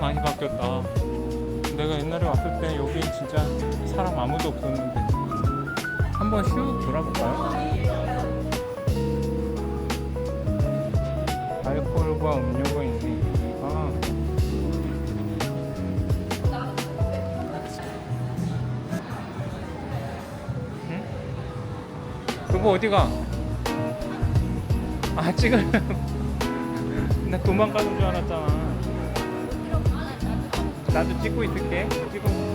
많이 바뀌었다. 내가 옛날에 왔을 때 여기 진짜 사람 아무도 없었는데 한번 슉 돌아볼까요? 알코올과 음료가 있네. 아. 응? 여보 어디가? 아 찍을 나 도망가는 줄 알았잖아. 나도 찍고 있을게. 찍어.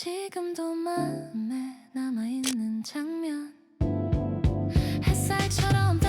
지금도 마음에 남아있는 장면. 햇살처럼